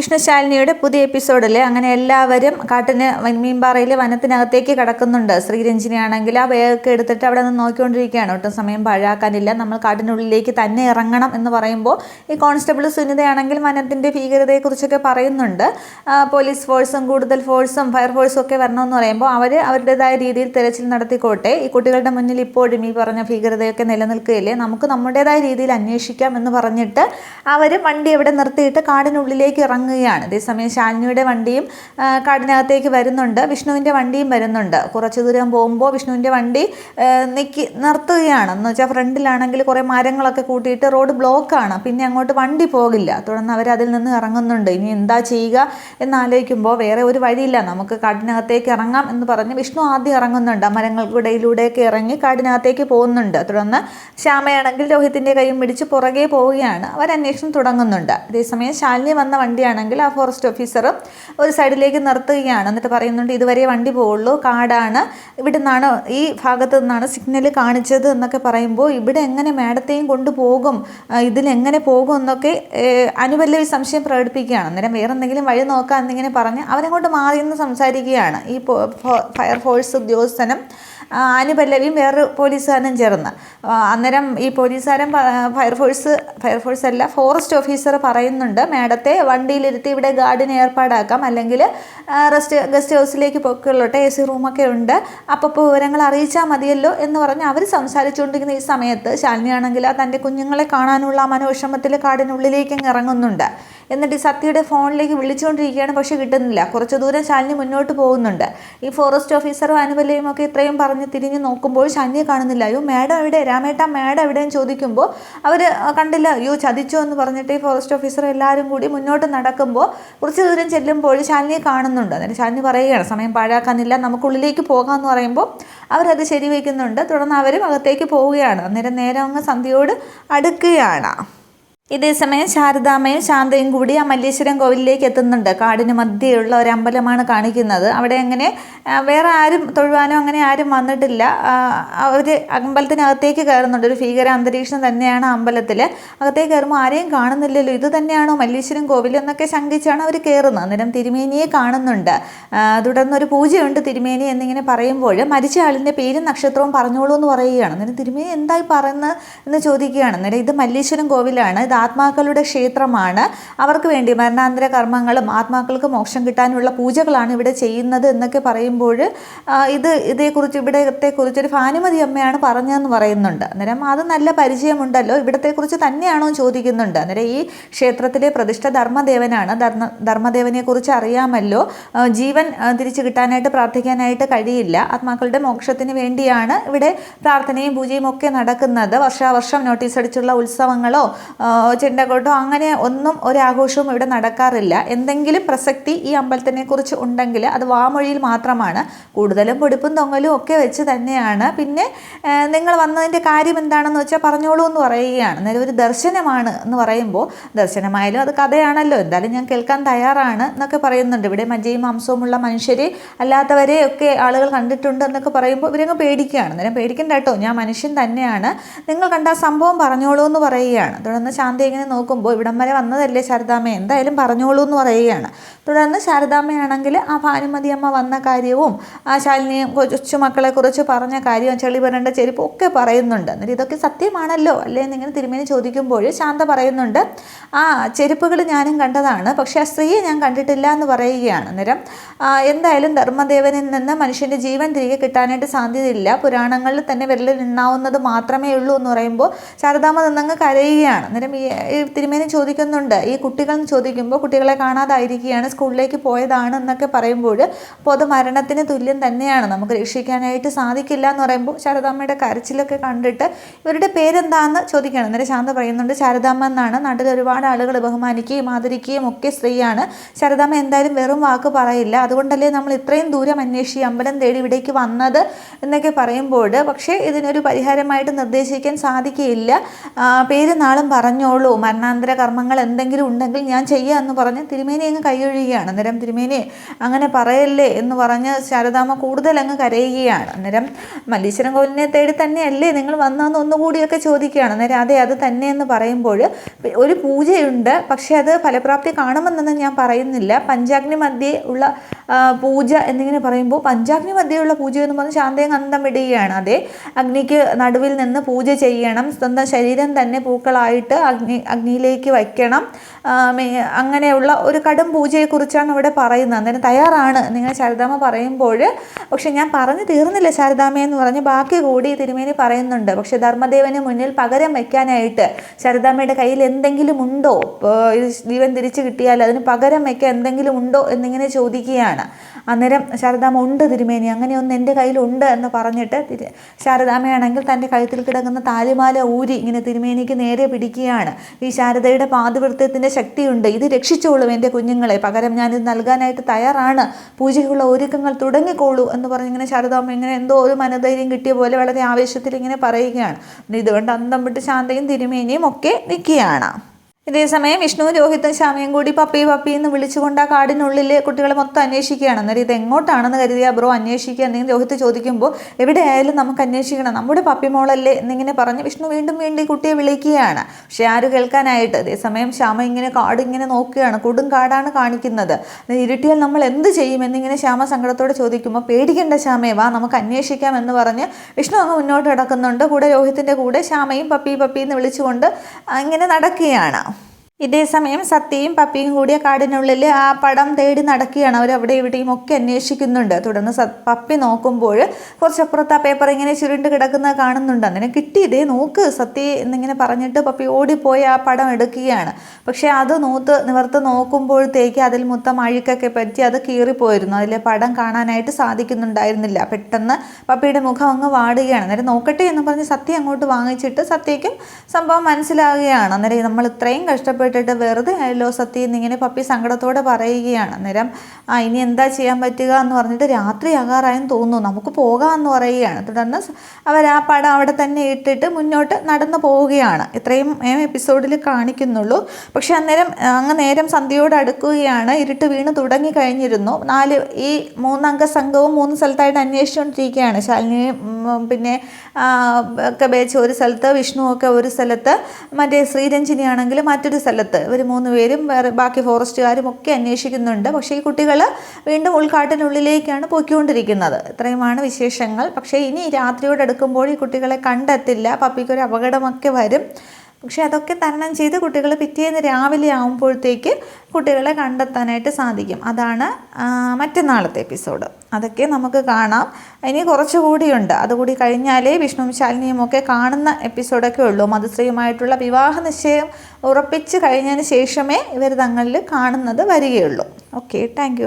വിഷ്ണുശാലിനിയുടെ പുതിയ എപ്പിസോഡിൽ അങ്ങനെ എല്ലാവരും കാട്ടിന് മീൻപാറയിൽ വനത്തിനകത്തേക്ക് കിടക്കുന്നുണ്ട്. ശ്രീരഞ്ജിനി ആണെങ്കിൽ ആ വേഗമൊക്കെ എടുത്തിട്ട് അവിടെ നിന്ന് നോക്കിക്കൊണ്ടിരിക്കുകയാണ്. ഒട്ടും സമയം പാഴാക്കാനില്ല. നമ്മൾ കാട്ടിനുള്ളിലേക്ക് തന്നെ ഇറങ്ങണം എന്ന് പറയുമ്പോൾ ഈ കോൺസ്റ്റബിൾ സുനിതയാണെങ്കിൽ വനത്തിന്റെ ഭീകരതയെക്കുറിച്ചൊക്കെ പറയുന്നുണ്ട്. പോലീസ് ഫോഴ്സും കൂടുതൽ ഫോഴ്സും ഫയർ ഫോഴ്സും ഒക്കെ വരണമെന്ന് പറയുമ്പോൾ അവർ അവരുടേതായ രീതിയിൽ തിരച്ചിൽ നടത്തിക്കോട്ടെ. ഈ കുട്ടികളുടെ മുന്നിൽ ഇപ്പോഴും ഈ പറഞ്ഞ ഭീകരതയൊക്കെ നിലനിൽക്കുകയില്ലേ? നമുക്ക് നമ്മുടേതായ രീതിയിൽ അന്വേഷിക്കാം എന്ന് പറഞ്ഞിട്ട് അവർ വണ്ടി എവിടെ നിർത്തിയിട്ട് കാടിനുള്ളിലേക്ക് ഇറങ്ങുകയാണ് അതേസമയം ശാലിനിയുടെ വണ്ടിയും കാടിനകത്തേക്ക് വരുന്നുണ്ട്. വിഷ്ണുവിന്റെ വണ്ടിയും വരുന്നുണ്ട്. കുറച്ച് ദൂരം പോകുമ്പോൾ വിഷ്ണുവിന്റെ വണ്ടി നിൽക്കി നിർത്തുകയാണ്. എന്ന് വെച്ചാൽ ഫ്രണ്ടിലാണെങ്കിൽ കുറേ മരങ്ങളൊക്കെ കൂട്ടിയിട്ട് റോഡ് ബ്ലോക്കാണ് പിന്നെ അങ്ങോട്ട് വണ്ടി പോകില്ല. തുടർന്ന് അവർ അതിൽ നിന്ന് ഇറങ്ങുന്നുണ്ട്. ഇനി എന്താ ചെയ്യുക എന്നാലോചിക്കുമ്പോൾ വേറെ ഒരു വഴിയില്ല. നമുക്ക് കാടിനകത്തേക്ക് ഇറങ്ങാം എന്ന് പറഞ്ഞ് വിഷ്ണു ആദ്യം ഇറങ്ങുന്നുണ്ട്. മരങ്ങൾക്കിടയിലൂടെയൊക്കെ ഇറങ്ങി കാടിനകത്തേക്ക് പോകുന്നുണ്ട്. തുടർന്ന് ശ്യാമയാണെങ്കിൽ രോഹിത്തിന്റെ കൈയും പിടിച്ച് പുറകെ പോവുകയാണ്. അവർ അന്വേഷണം തുടങ്ങുന്നുണ്ട്. അതേസമയം ശാലിനി വന്ന വണ്ടിയാണെങ്കിൽ ആ ഫോറസ്റ്റ് ഓഫീസർ ഒരു സൈഡിലേക്ക് നിർത്തുകയാണ്. എന്നിട്ട് പറയുന്നുണ്ട് ഇതുവരെ വണ്ടി പോവുള്ളൂ കാടാണ്. ഇവിടെ നിന്നാണ് ഈ ഭാഗത്ത് നിന്നാണ് സിഗ്നൽ കാണിച്ചത് എന്നൊക്കെ പറയുമ്പോൾ ഇവിടെ എങ്ങനെ മാഡത്തെയും കൊണ്ടുപോകും ഇതിലെങ്ങനെ പോകും എന്നൊക്കെ അനുപല്ലവി സംശയം പ്രകടിപ്പിക്കുകയാണ്. അന്നേരം വേറെ എന്തെങ്കിലും വഴി നോക്കാം എന്നിങ്ങനെ പറഞ്ഞ് അവരെങ്ങോട്ട് മാറി നിന്ന് സംസാരിക്കുകയാണ്. ഈ ഫയർഫോഴ്സ് ഉദ്യോഗസ്ഥനും ആ, അനുപല്ലവിയും വേറൊരു പോലീസുകാരനും ചേർന്ന്. അന്നേരം ഈ പോലീസുകാരൻ ഫയർഫോഴ്സ് ഫയർഫോഴ്സ് അല്ല ഫോറസ്റ്റ് ഓഫീസർ പറയുന്നുണ്ട് മാഡത്തെ വണ്ടിയിലിരുത്തി ഇവിടെ ഗാർഡിന് ഏർപ്പാടാക്കാം. അല്ലെങ്കിൽ റെസ്റ്റ് ഗസ്റ്റ് ഹൗസിലേക്ക് പൊക്കൊള്ളട്ടെ എ സി റൂമൊക്കെ ഉണ്ട്. അപ്പോൾ വിവരങ്ങൾ അറിയിച്ചാൽ മതിയല്ലോ എന്ന് പറഞ്ഞ് അവർ സംസാരിച്ചുകൊണ്ടിരിക്കുന്ന ഈ സമയത്ത് ശാലിനിയാണെങ്കിൽ തന്റെ കുഞ്ഞുങ്ങളെ കാണാനുള്ള മനോവിഷമത്തിൽ കാടിനുള്ളിലേക്ക് ഇറങ്ങുന്നുണ്ട്. എന്നിട്ട് ഈ സത്യയുടെ ഫോണിലേക്ക് വിളിച്ചുകൊണ്ടിരിക്കുകയാണ് പക്ഷേ കിട്ടുന്നില്ല. കുറച്ച് ദൂരം ശാലിനി മുന്നോട്ട് പോകുന്നുണ്ട്. ഈ ഫോറസ്റ്റ് ഓഫീസറും അനുബലയും ഒക്കെ ഇത്രയും പറഞ്ഞ് തിരിഞ്ഞ് നോക്കുമ്പോൾ ശാലിനിയെ കാണുന്നില്ല. അയ്യോ മാഡം എവിടെ? രാമേട്ട മാഡം എവിടെയും ചോദിക്കുമ്പോൾ അവർ കണ്ടില്ല. അയ്യോ ചതിച്ചോ എന്ന് പറഞ്ഞിട്ട് ഈ ഫോറസ്റ്റ് ഓഫീസർ എല്ലാവരും കൂടി മുന്നോട്ട് നടക്കുമ്പോൾ കുറച്ച് ദൂരം ചെല്ലുമ്പോൾ ശാലിനിയെ കാണുന്നുണ്ട്. അന്നേരം ശാലിനി പറയുകയാണ് സമയം പാഴാക്കാനില്ല നമുക്കുള്ളിലേക്ക് പോകാമെന്ന് പറയുമ്പോൾ അവരത് ശരിവയ്ക്കുന്നുണ്ട് തുടർന്ന് അവരും അകത്തേക്ക് പോവുകയാണ്. അന്നേരം നേരെ അങ്ങ് സന്ധ്യയോട് അടുക്കുകയാണ്. ഇതേസമയം ശാരദാമ്മയും ശാന്തയും കൂടി ആ മല്ലേശ്വരം കോവിലിലേക്ക് എത്തുന്നുണ്ട്. കാടിന് മധ്യയുള്ള ഒരു അമ്പലമാണ് കാണിക്കുന്നത്. അവിടെ അങ്ങനെ വേറെ ആരും തൊഴുവാനോ അങ്ങനെ ആരും വന്നിട്ടില്ല. അവർ അമ്പലത്തിനകത്തേക്ക് കയറുന്നുണ്ട്. ഒരു ഭീകര അന്തരീക്ഷം തന്നെയാണ് അമ്പലത്തിൽ അകത്തേക്ക് കയറുമ്പോൾ ആരെയും കാണുന്നില്ലല്ലോ. ഇത് തന്നെയാണോ മല്ലേശ്വരം കോവിൽ എന്നൊക്കെ ശങ്കിച്ചാണ് അവർ കയറുന്നത് അന്നേരം തിരുമേനിയെ കാണുന്നുണ്ട്. തുടർന്നൊരു പൂജയുണ്ട് തിരുമേനി എന്നിങ്ങനെ പറയുമ്പോൾ മരിച്ച ആളിന്റെ പേരും നക്ഷത്രവും പറഞ്ഞോളൂ എന്ന് പറയുകയാണ്. അന്നേരം തിരുമേനി എന്തായി പറയുന്നത് എന്ന് ചോദിക്കുകയാണ്. അന്നേരം ഇത് മല്ലേശ്വരം കോവിലാണ്. ഇത് ആത്മാക്കളുടെ ക്ഷേത്രമാണ്. അവർക്ക് വേണ്ടി മരണാന്തര കർമ്മങ്ങളും ആത്മാക്കൾക്ക് മോക്ഷം കിട്ടാനുള്ള പൂജകളാണ് ഇവിടെ ചെയ്യുന്നത് എന്നൊക്കെ പറയുമ്പോൾ ഇത് ഇതേക്കുറിച്ച് ഇവിടത്തെക്കുറിച്ച് ഒരു ഭാനുമതി അമ്മയാണ് പറഞ്ഞതെന്ന് പറയുന്നുണ്ട്. അന്നേരം അത് നല്ല പരിചയമുണ്ടല്ലോ. ഇവിടത്തെക്കുറിച്ച് തന്നെയാണോ ചോദിക്കുന്നുണ്ട്. അന്നേരം ഈ ക്ഷേത്രത്തിലെ പ്രതിഷ്ഠ ധർമ്മദേവനാണ്. ധർമ്മ ധർമ്മദേവനെക്കുറിച്ച് അറിയാമല്ലോ. ജീവൻ തിരിച്ചു കിട്ടാനായിട്ട് പ്രാർത്ഥിക്കാനായിട്ട് കഴിയില്ല. ആത്മാക്കളുടെ മോക്ഷത്തിന് വേണ്ടിയാണ് ഇവിടെ പ്രാർത്ഥനയും പൂജയും ഒക്കെ നടക്കുന്നത്. വർഷാവർഷം നോട്ടീസ് അടിച്ചുള്ള ഉത്സവങ്ങളോ ആ, ചെണ്ടക്കോട്ടോ അങ്ങനെ ഒന്നും ഒരാഘോഷവും ഇവിടെ നടക്കാറില്ല. എന്തെങ്കിലും പ്രസക്തി ഈ അമ്പലത്തിനെ കുറിച്ച് ഉണ്ടെങ്കിൽ അത് വാമൊഴിയിൽ മാത്രമാണ്. കൂടുതലും പൊടിപ്പും തൊങ്ങലും ഒക്കെ വെച്ച് തന്നെയാണ്. പിന്നെ നിങ്ങൾ വന്നതിന്റെ കാര്യം എന്താണെന്ന് വെച്ചാൽ പറഞ്ഞോളൂ എന്ന് പറയുകയാണ്. അന്നേരം ഒരു ദർശനമാണ് എന്ന് പറയുമ്പോൾ ദർശനമായാലും അത് കഥയാണല്ലോ. എന്തായാലും ഞാൻ കേൾക്കാൻ തയ്യാറാണ് എന്നൊക്കെ പറയുന്നുണ്ട്. ഇവിടെ മജ്ജയും മാംസവുമുള്ള മനുഷ്യരെ അല്ലാത്തവരെ ഒക്കെ ആളുകൾ കണ്ടിട്ടുണ്ട് എന്നൊക്കെ പറയുമ്പോൾ ഇവരങ്ങ് പേടിക്കുകയാണ്. അന്നേരം പേടിക്കണ്ട കേട്ടോ. ഞാൻ മനുഷ്യൻ തന്നെയാണ്. നിങ്ങൾ കണ്ട സംഭവം പറഞ്ഞോളൂ എന്ന് പറയുകയാണ്. തുടർന്ന് ശാന്തി ഇങ്ങനെ നോക്കുമ്പോൾ ഇവിടം വരെ വന്നതല്ലേ ശാരദാമ്മ? എന്തായാലും പറഞ്ഞോളൂ എന്ന് പറയുകയാണ്. തുടർന്ന് ശാരദാമ്മയാണെങ്കിൽ ആ ഭാനുമതി അമ്മ വന്ന കാര്യവും ആ ശാലിനിയും കൊച്ചുമക്കളെ കുറിച്ച് പറഞ്ഞ കാര്യവും ചെളി വരേണ്ട ചെരുപ്പും ഒക്കെ പറയുന്നുണ്ട്. എന്നിട്ട് ഇതൊക്കെ സത്യമാണല്ലോ? അല്ലേ എന്നിങ്ങനെ തിരുമേനി ചോദിക്കുമ്പോൾ ശാന്ത പറയുന്നുണ്ട് ആ ചെരുപ്പുകൾ ഞാനും കണ്ടതാണ് പക്ഷേ ആ സ്ത്രീയെ ഞാൻ കണ്ടിട്ടില്ല എന്ന് പറയുകയാണ്. അന്നേരം എന്തായാലും ധർമ്മദേവനിൽ നിന്ന് മനുഷ്യന്റെ ജീവൻ തിരികെ കിട്ടാനായിട്ട് സാധ്യതയില്ല. പുരാണങ്ങളിൽ തന്നെ വിരലിൽ നിന്നാവുന്നത് മാത്രമേ ഉള്ളൂ എന്ന് പറയുമ്പോൾ ശാരദാമ്മ നിന്നങ്ങ് കരയുകയാണ്. അന്നേരം ഈ തിരുമേനി ചോദിക്കുന്നുണ്ട്. ഈ കുട്ടികൾ ചോദിക്കുമ്പോൾ കുട്ടികളെ കാണാതായിരിക്കുകയാണ് സ്കൂളിലേക്ക് പോയതാണ് എന്നൊക്കെ പറയുമ്പോൾ അപ്പോൾ അത് മരണത്തിന് തുല്യം തന്നെയാണ്. നമുക്ക് രക്ഷിക്കാനായിട്ട് സാധിക്കില്ല എന്ന് പറയുമ്പോൾ ശാരദാമ്മയുടെ കരച്ചിലൊക്കെ കണ്ടിട്ട് ഇവരുടെ പേരെന്താന്ന് ചോദിക്കുകയാണ് അന്നേരം ശാന്ത പറയുന്നുണ്ട് ശാരദാമ്മ എന്നാണ്. നാട്ടിൽ ഒരുപാട് ആളുകൾ ബഹുമാനിക്കുകയും ആദരിക്കുകയും ഒക്കെ സ്ത്രീയാണ്. ശാരദാമ്മ എന്തായാലും വെറും വാക്ക് പറയില്ല. അതുകൊണ്ടല്ലേ നമ്മൾ ഇത്രയും ദൂരം അന്വേഷിച്ച് അമ്പലം തേടി ഇവിടേക്ക് വന്നത്? എന്നൊക്കെ പറയുമ്പോൾ പക്ഷേ ഇതിനൊരു പരിഹാരമായിട്ട് നിർദ്ദേശിക്കാൻ സാധിക്കുകയില്ല. പേര് നാളും പറഞ്ഞോളൂ. മരണാന്തര കർമ്മങ്ങൾ എന്തെങ്കിലും ഉണ്ടെങ്കിൽ ഞാൻ ചെയ്യാം എന്ന് പറഞ്ഞ് തിരുമേനി അങ്ങ് കൈയൊഴിയുകയാണ് അന്നേരം തിരുമേനി അങ്ങനെ പറയല്ലേ എന്ന് പറഞ്ഞ് ശാരദാമ്മ കൂടുതൽ അങ്ങ് കരയുകയാണ്. അന്നേരം മല്ലീശ്വരൻ കോവിലിനെ തേടി തന്നെയല്ലേ നിങ്ങൾ വന്നതെന്ന് ഒന്നുകൂടിയൊക്കെ ചോദിക്കുകയാണ്. അന്നേരം അതെ അത് തന്നെ എന്ന് പറയുമ്പോൾ ഒരു പൂജയുണ്ട്. പക്ഷേ അത് ഫലപ്രാപ്തി കാണുമെന്നൊന്നും ഞാൻ പറയുന്നില്ല. പഞ്ചാഗ്നി മധ്യേ ഉള്ള പൂജ എന്നിങ്ങനെ പറയുമ്പോൾ പഞ്ചാഗ്നി മധ്യയുള്ള പൂജ എന്ന് പറഞ്ഞ് ശാന്തയും അന്തം ഇടുകയാണ്. അതെ അഗ്നിക്ക് നടുവിൽ നിന്ന് പൂജ ചെയ്യണം. സ്വന്തം ശരീരം തന്നെ പൂക്കളായിട്ട് അഗ്നി അഗ്നിയിലേക്ക് വയ്ക്കണം. അങ്ങനെയുള്ള ഒരു കടും പൂജയെക്കുറിച്ചാണ് ഇവിടെ പറയുന്നത്. അന്നേരം തയ്യാറാണ്. നിങ്ങൾ ശാരദാമ്മ പറയുമ്പോൾ പക്ഷെ ഞാൻ പറഞ്ഞു തീർന്നില്ല ശാരദാമ്മ എന്ന് പറഞ്ഞ് ബാക്കി കൂടി തിരുമേനി പറയുന്നുണ്ട്. പക്ഷെ ധർമ്മദേവന് മുന്നിൽ പകരം വയ്ക്കാനായിട്ട് ശാരദാമ്മയുടെ കയ്യിൽ എന്തെങ്കിലും ഉണ്ടോ? ജീവൻ തിരിച്ചു കിട്ടിയാൽ അതിന് പകരം വയ്ക്കാൻ എന്തെങ്കിലും ഉണ്ടോ? എന്നിങ്ങനെ ചോദിക്കുകയാണ്. അന്നേരം ശാരദാമ്മ ഉണ്ട് തിരുമേനി അങ്ങനെയൊന്നും എന്റെ കയ്യിലുണ്ട് എന്ന് പറഞ്ഞിട്ട് ശാരദാമയാണെങ്കിൽ തന്റെ കഴുത്തിൽ കിടക്കുന്ന താലിമാല ഊരി ഇങ്ങനെ തിരുമേനിക്ക് നേരെ പിടിക്കുകയാണ്. ഈ ശാരദയുടെ പാതിവൃത്യത്തിന്റെ ശക്തിയുണ്ട്. ഇത് രക്ഷിച്ചോളൂ എന്റെ കുഞ്ഞുങ്ങളെ. പകരം ഞാനിത് നൽകാനായിട്ട് തയ്യാറാണ്. പൂജയ്ക്കുള്ള ഒരുക്കങ്ങൾ തുടങ്ങിക്കോളൂ എന്ന് പറഞ്ഞിങ്ങനെ ശാരദാമ്മ ഇങ്ങനെ എന്തോ ഒരു മനധൈര്യം കിട്ടിയ പോലെ വളരെ ആവേശത്തിൽ ഇങ്ങനെ പറയുകയാണ്. ഇതുകൊണ്ട് അന്തം വിട്ട് ശാന്തയും തിരുമേനിയും ഒക്കെ നിൽക്കുകയാണ്. ഇതേസമയം വിഷ്ണു രോഹിത്തും ശ്യാമയും കൂടി പപ്പി പപ്പി എന്ന് വിളിച്ചുകൊണ്ട് ആ കാടിനുള്ളിൽ കുട്ടികളെ മൊത്തം അന്വേഷിക്കുകയാണ്. അന്നേരം ഇത് എങ്ങോട്ടാണെന്ന് കരുതിയ ബ്രോ അന്വേഷിക്കുക എന്തെങ്കിലും രോഹിത്ത് ചോദിക്കുമ്പോൾ എവിടെയായാലും നമുക്ക് അന്വേഷിക്കണം. നമ്മുടെ പപ്പി മോളല്ലേ എന്നിങ്ങനെ പറഞ്ഞ് വിഷ്ണു വീണ്ടും വീണ്ടും ഈ കുട്ടിയെ വിളിക്കുകയാണ്. പക്ഷെ ആര് കേൾക്കാനായിട്ട്? അതേസമയം ശ്യാമ ഇങ്ങനെ കാട് ഇങ്ങനെ നോക്കുകയാണ്. കൊടും കാടാണ് കാണിക്കുന്നത്. ഇരുട്ടിയാൽ നമ്മൾ എന്ത് ചെയ്യും എന്നിങ്ങനെ ശ്യാമ സങ്കടത്തോടെ ചോദിക്കുമ്പോൾ പേടിക്കേണ്ട ശ്യാമേ വാ നമുക്ക് അന്വേഷിക്കാം എന്ന് പറഞ്ഞ് വിഷ്ണു അങ്ങ് മുന്നോട്ട് നടക്കുന്നുണ്ട്. കൂടെ രോഹിത്തിന്റെ കൂടെ ശ്യാമയും പപ്പി പപ്പി എന്ന് വിളിച്ചുകൊണ്ട് ഇങ്ങനെ നടക്കുകയാണ്. ഇതേ സമയം സത്യയും പപ്പിയും കൂടിയ കാടിനുള്ളിൽ ആ പടം തേടി നടക്കുകയാണ്. അവർ അവിടെ ഇവിടെയും ഒക്കെ അന്വേഷിക്കുന്നുണ്ട്. തുടർന്ന് പപ്പി നോക്കുമ്പോൾ കുറച്ചപ്പുറത്ത് ആ പേപ്പർ ഇങ്ങനെ ചുരുണ്ട് കിടക്കുന്നത് കാണുന്നുണ്ട്. അങ്ങനെ കിട്ടി. ഇതേ നോക്ക് സത്യ എന്നിങ്ങനെ പറഞ്ഞിട്ട് പപ്പി ഓടിപ്പോയി ആ പടം എടുക്കുകയാണ്. പക്ഷേ അത് നൂത്ത് നിവർത്ത് നോക്കുമ്പോഴത്തേക്ക് അതിൽ മൊത്തം അഴുക്കൊക്കെ പറ്റി അത് കീറിപ്പോയിരുന്നു. അതിലെ പടം കാണാനായിട്ട് സാധിക്കുന്നുണ്ടായിരുന്നില്ല. പെട്ടെന്ന് പപ്പിയുടെ മുഖം അങ്ങ് വാടുകയാണ്. അന്നേരം നോക്കട്ടെ എന്ന് പറഞ്ഞ് സത്യ അങ്ങോട്ട് വാങ്ങിച്ചിട്ട് സത്യയ്ക്കും സംഭവം മനസ്സിലാകുകയാണ് അന്നേരം നമ്മൾ ഇത്രയും കഷ്ടപ്പെട്ടിട്ട് വെറുതെ ആയല്ലോ സത്യം എന്നിങ്ങനെ പപ്പി സങ്കടത്തോടെ പറയുകയാണ്. അന്നേരം ആ ഇനി എന്താ ചെയ്യാൻ പറ്റുക? എന്ന് പറഞ്ഞിട്ട് രാത്രി ആകാറായെന്ന് തോന്നുന്നു. നമുക്ക് പോകാമെന്ന് പറയുകയാണ്. തുടർന്ന് അവർ ആ പടം അവിടെ തന്നെ ഇട്ടിട്ട് മുന്നോട്ട് നടന്നു പോവുകയാണ്. ഇത്രയും എപ്പിസോഡിൽ കാണിക്കുന്നുള്ളൂ. പക്ഷെ അന്നേരം അങ്ങ് നേരം സന്ധ്യയോട് അടുക്കുകയാണ്. ഇരുട്ട് വീണ് തുടങ്ങി കഴിഞ്ഞിരുന്നു. നാല് ഈ മൂന്നംഗ സംഘവും മൂന്ന് സ്ഥലത്തായിട്ട് അന്വേഷിച്ചുകൊണ്ടിരിക്കുകയാണ്. ശാലിനിയും പിന്നെ ഒക്കെ ബേച്ച് ഒരു സ്ഥലത്ത് വിഷ്ണുവൊക്കെ ഒരു സ്ഥലത്ത് മറ്റേ ശ്രീരഞ്ജിനി ആണെങ്കിൽ മറ്റൊരു സ്ഥലത്ത് ഇവർ മൂന്ന് പേരും വേറെ ബാക്കി ഫോറസ്റ്റുകാരും ഒക്കെ അന്വേഷിക്കുന്നുണ്ട്. പക്ഷേ ഈ കുട്ടികൾ വീണ്ടും ഉൾക്കാട്ടിനുള്ളിലേക്കാണ് പോയിക്കൊണ്ടിരിക്കുന്നത്. ഇത്രയുമാണ് വിശേഷങ്ങൾ. പക്ഷേ ഇനി രാത്രിയോടെ അടുക്കുമ്പോൾ ഈ കുട്ടികളെ കണ്ടെത്തില്ല. പപ്പിക്കൊരു അപകടമൊക്കെ വരും. പക്ഷേ അതൊക്കെ തരണം ചെയ്ത് കുട്ടികൾ പിറ്റേന്ന് രാവിലെ ആകുമ്പോഴത്തേക്ക് കുട്ടികളെ കണ്ടെത്താനായിട്ട് സാധിക്കും. അതാണ് മറ്റന്നാളത്തെ എപ്പിസോഡ്. അതൊക്കെ നമുക്ക് കാണാം. ഇനി കുറച്ചുകൂടിയുണ്ട്. അതുകൂടി കഴിഞ്ഞാലേ വിഷ്ണുവും ശാലിനിയും ഒക്കെ കാണുന്ന എപ്പിസോഡൊക്കെ ഉള്ളൂ. മധുശ്രീയുമായിട്ടുള്ള വിവാഹ നിശ്ചയം ഉറപ്പിച്ച് കഴിഞ്ഞതിന് ശേഷമേ ഇവർ തങ്ങളിൽ കാണുന്നത് വരികയുള്ളൂ. Okay thank